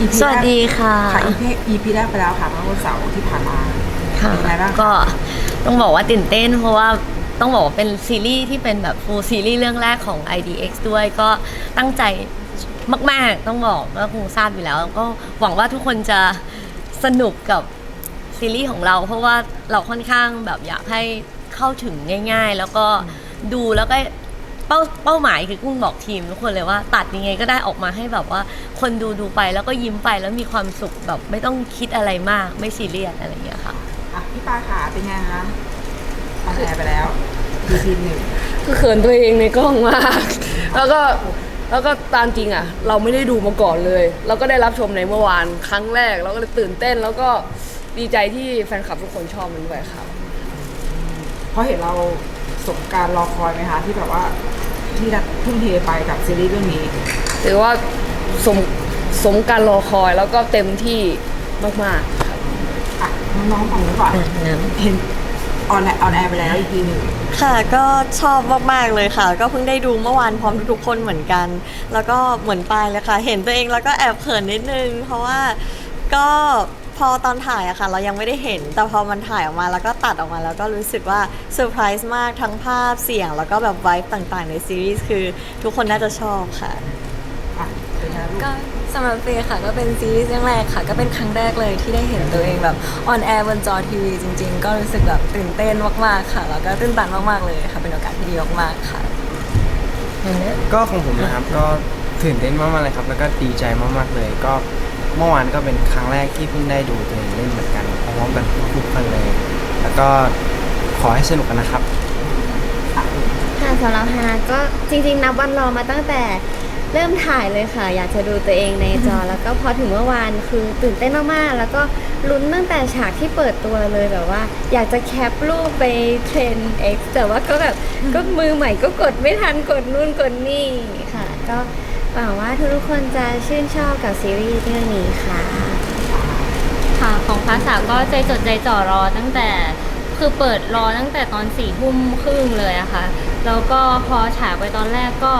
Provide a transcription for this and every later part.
EP สวัสดีค่ะ ค่ะ EP EP แรกไปแล้วค่ะเมื่อวันเสาร์ที่ผ่านมาค่ะเป็นไงบ้างคะก็ต้องบอกว่าตื่นเต้นเพราะว่าต้องบอกว่าเป็นซีรีส์ที่เป็นแบบฟูลซีรีส์เรื่องแรกของ IDX ด้วยก็ตั้งใจมาก ๆ ต้องบอกก็คงทราบอยู่แล้ว ก็หวังว่าทุกคนจะสนุกกับซีรีส์ของเรา เพราะว่าเราค่อนข้างแบบอยากให้เข้าถึงง่าย ๆ แล้วก็ดูแล้วก็ เป้าเป้าหมายคือกุ้งบอกทีมทุกคนเลยว่าตัดยังไงก็ได้ออกมาให้แบบว่า คนดูดูไปแล้วก็ยิ้มไปแล้วมีความสุขแบบไม่ต้องคิดอะไรมากไม่ซีเรียสอะไรอย่างเงี้ยค่ะอะพี่ปาขาเป็นไงคะออนแอร์ไปแล้ว EP หนึ่งคือเขินตัวเองในกล้องมาก แล้วก็แล้วก็ตามจริงอะ เราไม่ได้ดูมาก่อนเลย เราก็ได้รับชมในเมื่อวานครั้งแรกเราก็เลยตื่นเต้น แล้วก็ดีใจที่แฟนคลับทุกคนชอบมันด้วยครับเพราะเห็นเรา สมการรอคอยไหมคะที่แบบว่าที่ดัดทุ่มเทไปกับซีรีส์เรื่องนี้ ถือว่าสมสมการรอคอยแล้วก็เต็มที่มากๆครับอะน้องๆฝั่งนู้นก่อนอะงั้นเห็นออนแอร์ออนแอร์ไปแล้ว EP หนึ่งค่ะก็ชอบมาก ๆ เลยค่ะ ก็เพิ่งได้ดูเมื่อวานพร้อมทุกๆคนเหมือนกัน แล้วก็เหมือนปายเลยค่ะ เห็นตัวเองแล้วก็แอบเขินนิดนึง เพราะว่าก็ พอตอนถ่ายอะค่ะเรายังไม่ได้เห็น แต่พอมันถ่ายออกมาแล้วก็ตัดออกมาแล้วก็รู้สึกว่าเซอร์ไพรส์มากทั้งภาพเสียง แล้วก็แบบไวฟ์ต่างๆ ในซีรีส์คือทุกคนน่าจะชอบค่ะอะเป็นไงลูกก็สำหรับเฟย์ค่ะก็เป็นซีรีส์เรื่องแรกค่ะ ก็เป็นครั้งแรกเลยที่ได้เห็นตัวเองแบบออนแอร์บนจอทีวีจริง ๆ ก็รู้สึกแบบตื่นเต้นมากๆค่ะ แล้วก็ตื่นตันมากๆเลยค่ะ เป็นโอกาสที่ดีมากๆค่ะ ก็ของผมนะครับก็ตื่นเต้นมากๆเลยครับ แล้วก็ดีใจมากๆเลยก็ เมื่อวานก็เป็นครั้งแรกที่เพิ่งได้ดูตัวเองเล่นเหมือนกันพร้อมๆกันทุกๆคนเลย แล้วก็ขอให้สนุกกันนะครับค่ะสำหรับฮาก็จริงๆ นับวันรอมาตั้งแต่เริ่มถ่ายเลยค่ะ อยากจะดูตัวเองในจอ แล้วก็พอถึงเมื่อวานคือตื่นเต้นมากๆ แล้วก็ลุ้นตั้งแต่ฉากที่เปิดตัวเลยแบบว่า อยากจะแคปรูปไปเทรน X แต่ว่าก็แบบก็มือใหม่ก็กดไม่ทันกดนู่นกดนี่ค่ะ ก็ หวังว่าทุกๆคนจะชื่นชอบกับซีรีส์เรื่องนี้ค่ะ ค่ะของภาษาก็ใจจดใจจ่อรอตั้งแต่คือเปิดรอตั้งแต่ตอนสี่ทุ่มครึ่งเลยอะค่ะ แล้วก็พอฉายไปตอนแรกก็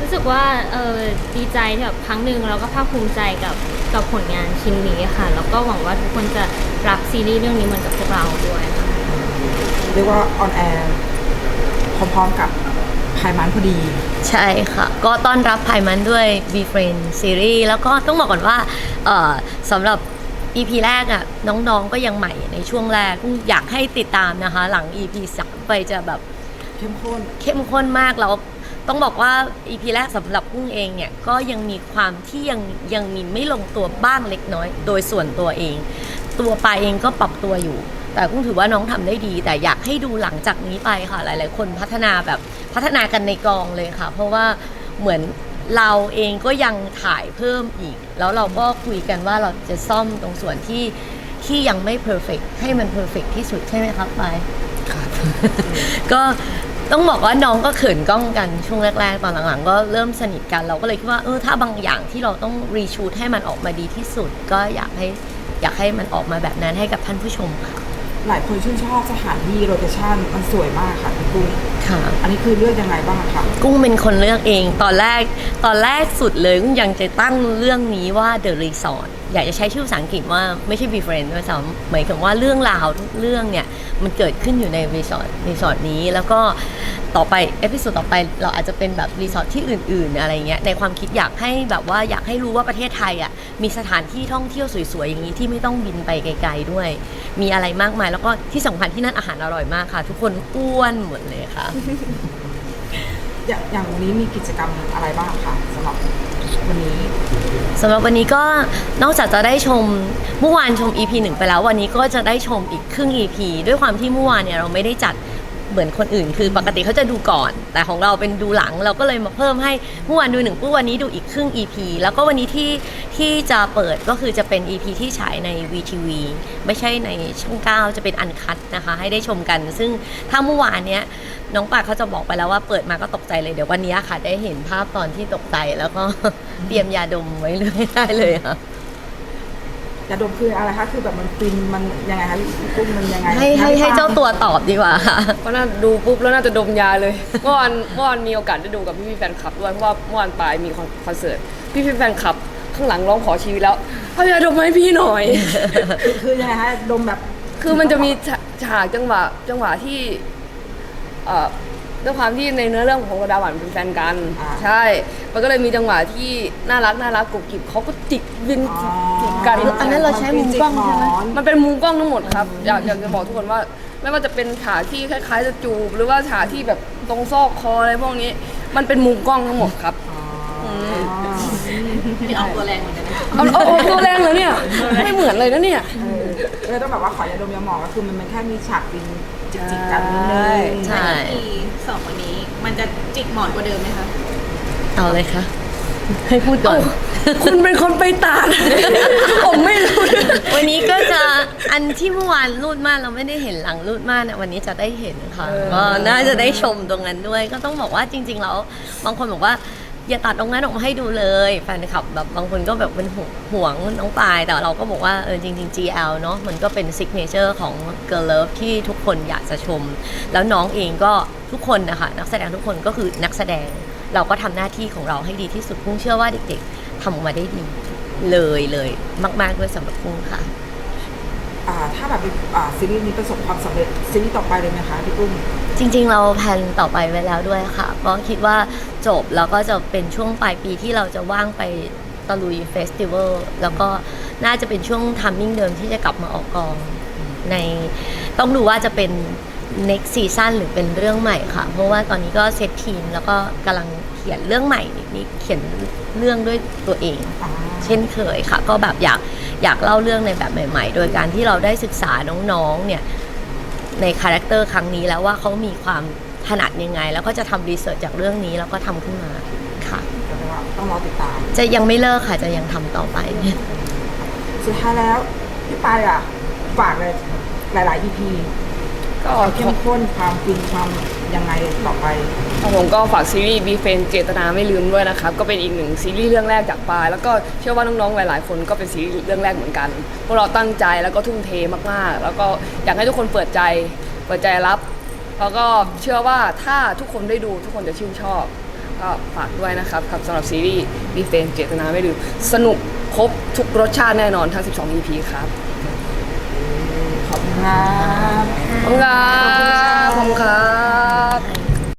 รู้สึกว่าเออดีใจที่แบบครั้งหนึ่งแล้วก็ภาคภูมิใจกับกับผลงานชิ้นนี้ค่ะ แล้วก็หวังว่าทุกคนจะรักซีรีส์เรื่องนี้เหมือนกับพวกเราด้วยค่ะ เรียกว่าออนแอร์พร้อมๆกับ ไพมันพอดี ใช่ค่ะ ก็ต้อนรับภายมันด้วย b f r i e n d ซีรีส์แล้วก็ต้องบอกก่อนว่าเอ่อสำหรับ EP แรกอะน้องๆก็ยังใหม่ในช่วงแรกอยากให้ติดตามนะคะ หลัง EP 3 ไปจะแบบเข้มข้นเข้มข้นมากแล้วต้องบอกว่า EP แรกสำหรับกุ้งเองเนี่ยก็ยังมีความที่ยังยังมีไม่ลงตัวบ้างเล็กน้อย โดยส่วนตัวเอง ตัวปายเองก็ปรับตัวอยู่ แต่กุ้งถือว่าน้องทำได้ดี แต่อยากให้ดูหลังจากนี้ไปค่ะ หลาย ๆ คนพัฒนาแบบพัฒนากันในกองเลยค่ะ เพราะว่าเหมือนเราเองก็ยังถ่ายเพิ่มอีก แล้วเราก็คุยกันว่าเราจะซ่อมตรงส่วนที่ที่ยังไม่เพอร์เฟกให้มันเพอร์เฟกที่สุดใช่ไหมครับปายก็ต้องบอกว่าน้องก็เขินกล้องกันช่วงแรกๆตอนหลังๆ ก็เริ่มสนิทกันเราก็เลยคิดว่าเออถ้าบางอย่างที่เราต้องรีชูดให้มันออกมาดีที่สุด ก็อยากให้อยากให้มันออกมาแบบนั้นให้กับท่านผู้ชมค่ะ หลายคนชื่นชอบสถานที่โลเคชั่นมันสวยมากค่ะพี่กุ้งค่ะ อันนี้คือเลือกยังไงบ้างคะกุ้งเป็นคนเลือกเองตอนแรกตอนแรกสุดเลยกุ้งยังจะตั้งเรื่องนี้ว่า The Resort อยากจะใช้ชื่อภาษาอังกฤษว่าไม่ใช่ Be Friends ด้วยซ้ำหมายถึงว่าเรื่องราวทุกเรื่องเนี่ย มันเกิดขึ้นอยู่ในรีสอร์ทรีสอร์ทนี้แล้วก็ต่อไปเอพิ o d ดต่อไปเราอาจจะเป็นแบบรีสอร์ทที่อื่น ๆ อะไรเงี้ยในความคิดอยากให้แบบว่าอยากให้รู้ว่าประเทศไทยอะมีสถานที่ท่องเที่ยวสวย ๆ อย่างนี้ที่ไม่ต้องบินไปไกล ๆ ด้วย มีอะไรมากมาย แล้วก็ที่สำคัญที่นั่นอาหารอร่อยมากค่ะ ทุกคนอ้วนหมดเลยค่ะ อย่างอย่างวันนี้มีกิจกรรมอะไรบ้างคะสำหรับวันนี้ สำหรับวันนี้ก็นอกจากจะได้ชมเมื่อวานชม EP 1 ไปแล้ว วันนี้ก็จะได้ชมอีกครึ่ง EP ด้วยความที่เมื่อวานเนี่ยเราไม่ได้จัด เหมือนคนอื่น คือปกติเขาจะดูก่อน แต่ของเราเป็นดูหลังเราก็เลยมาเพิ่มให้เมื่อวานดูหนึ่งปุ๊บวันนี้ดูอีกครึ่ง EP แล้วก็วันนี้ที่ที่จะเปิดก็คือจะเป็น EP ที่ฉายใน VTV ไม่ใช่ในช่อง9จะเป็นอันคัดนะคะ ให้ได้ชมกัน ซึ่งถ้าเมื่อวานเนี้ยน้องปากเขาจะบอกไปแล้วว่าเปิดมาก็ตกใจเลยเดี๋ยววันนี้ค่ะ ได้เห็นภาพตอนที่ตกใจแล้วก็เตรียมยาดมไว้เลยได้เลยค่ะ ยาดมคืออะไรคะคือแบบมันฟินมันยังไงคะพี่กุ้งมันยังไงให้ให้ให้เจ้าตัวตอบดีกว่าค่ะก็น่าดูปุ๊บแล้วน่าจะดมยาเลยเมื่อวานเมื่อวานมีโอกาสได้ดูกับพี่พี่ๆแฟนคลับด้วยเพราะว่าเมื่อวานปลายมีคอนคอนเสิร์ตพี่พี่ๆแฟนคลับข้างหลังร้องขอชีวิตแล้วเอายาดมมาให้พี่หน่อย คือคือยังไงฮะดมแบบ คือมันจะมีฉาฉากจังหวะจังหวะที่เอ่อ ด้วยความที่ในเนื้อเรื่องของผมกับดาหวันเป็นแฟนกันใช่ มันก็เลยมีจังหวะที่น่ารักน่ารักกุบกิบเขาก็จิกวินอ๋อจิกกัน อันนั้นเราใช้มุมกล้องใช่ไหม มันเป็นมุมกล้องทั้งหมดครับ อยากอยากจะบอกทุกคนว่า ไม่ว่าจะเป็นฉากที่คล้ายๆจะจูบ หรือว่าฉากที่แบบตรงซอกคออะไรพวกนี้ มันเป็นมุมกล้องทั้งหมดครับที่ออกตัวแรงเหมือนกันเอาเอาเอาตัวแรงเลยเนี่ย ไม่เหมือนเลยนะเนี่ย เออเลยต้องแบบว่าขอยาดมยาหมองก็คือมันเป็นแค่มีฉากวิน จิกๆกันนิดนึงใช่สองวันนี้ มันจะจิกหมอนกว่าเดิมไหมคะเอาเลยค่ะ ให้พูดก่อน คุณเป็นคนไปตาด ผมไม่รู้ วันนี้ก็จะอันที่เมื่อวานรูดม่านเราไม่ได้เห็นหลังรูดม่านเนี่ยวันนี้จะได้เห็นค่ะเออก็น่าจะได้ชมตรงนั้นด้วย ก็ต้องบอกว่าจริง ๆ แล้วบางคนบอกว่า อย่าตัดตรงนั้นออกมาให้ดูเลยแฟนคลับแบบบางคนก็แบบเป็นห่วงห่วงน้องปาย แต่เราก็บอกว่าเออจริง ๆ GL เนาะมันก็เป็นซิกเนเจอร์ของ Girl Love ที่ทุกคนอยากจะชม แล้วน้องเองก็ทุกคนนะคะนักแสดงทุกคนก็คือนักแสดง เราก็ทำหน้าที่ของเราให้ดีที่สุดพุ่งเชื่อว่าเด็กๆทำออกมาได้ดีเลยเลยมากๆด้วยสำหรับพุ่งค่ะอ่าถ้าแบบอ่าซีรีส์นี้ประสบความสำเร็จซีรีส์ต่อไปเลยไหมคะพี่กุ้งจริง ๆ เราแพลนต่อไปไว้แล้วด้วยค่ะก็คิดว่า จบแล้วก็จะเป็นช่วงปลายปีที่เราจะว่างไปตะลุยเฟสติวัลแล้วก็น่าจะเป็นช่วงทัมมิ่งเดิมที่จะกลับมาออกกองในต้องดูว่าจะเป็น next season หรือเป็นเรื่องใหม่ค่ะ เพราะว่าตอนนี้ก็เซตทีมแล้วก็กำลังเขียนเรื่องใหม่นี่เขียนเรื่องด้วยตัวเองอ่าเช่นเคยค่ะ ก็แบบอยากอยากเล่าเรื่องในแบบใหม่ ๆ โดยการที่เราได้ศึกษาน้องๆเนี่ยในคาแรคเตอร์ครั้งนี้แล้วว่าเขามีความ ถนัดยังไง แล้วก็จะทำรีเสิร์ชจากเรื่องนี้แล้วก็ทำขึ้นมาค่ะก็แปลว่าต้องรอติดตาม จะยังไม่เลิกค่ะจะยังทำต่อไป สุดท้ายแล้วพี่ปายอะฝากเลยหลาย ๆ EP ก็ความเข้มข้นความฟินความยังไงต่อไป ผมก็ฝากซีรีส์บีเฟนเจตนาไม่ลืมด้วยนะครับ ก็เป็นอีกหนึ่งซีรีส์เรื่องแรกจากปาย แล้วก็เชื่อว่าน้อง ๆ หลาย ๆ คนก็เป็นซีรีส์เรื่องแรกเหมือนกันพวกเราตั้งใจแล้วก็ทุ่มเทมาก ๆ แล้วก็อยากให้ทุกคนเปิดใจ เปิดใจรับ แล้วก็เชื่อว่าถ้าทุกคนได้ดูทุกคนจะชื่นชอบ ก็ฝากด้วยนะครับกับสำหรับซีรีส์บีเฟนเจตนาไม่ลืมสนุกครบทุกรสชาติแน่นอนทั้ง 12 EP ครับ ขอบคุณครับ ขอบคุณครับขอบคุณครับ